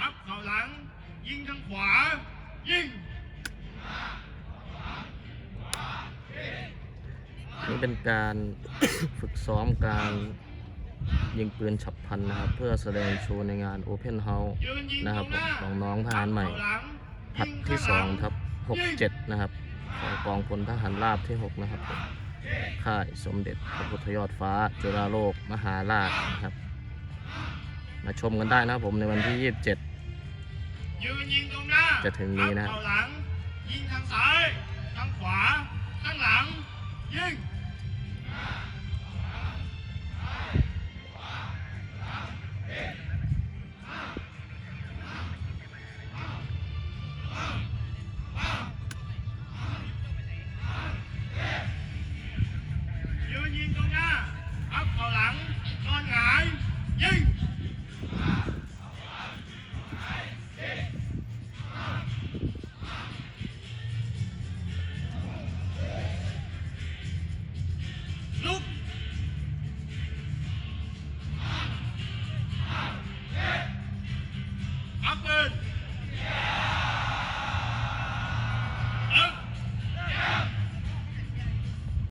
รับเข่าหลัง ยิงทางขวา ยิงนี่เป็นการฝึกซ้อมการยิงปืนฉับพันนะครับ เพื่อแสดงโชว์ในงาน Open House นะครับของน้องทหารใหม่ผัดที่2ครับ67 นะครับ ของกองพลทหารราบที่ 6 นะครับ ค่ายสมเด็จพระพุทธยอดฟ้า จุฬาโลก มหาราชนะครับ มาชมกันได้นะครับผมในวันที่ 27ยืนยิงตรงหน้าจะถึงนี้นะเข้าหลังยิงทางซ้าย ทางขวา ข้างหลัง ยิง Hey!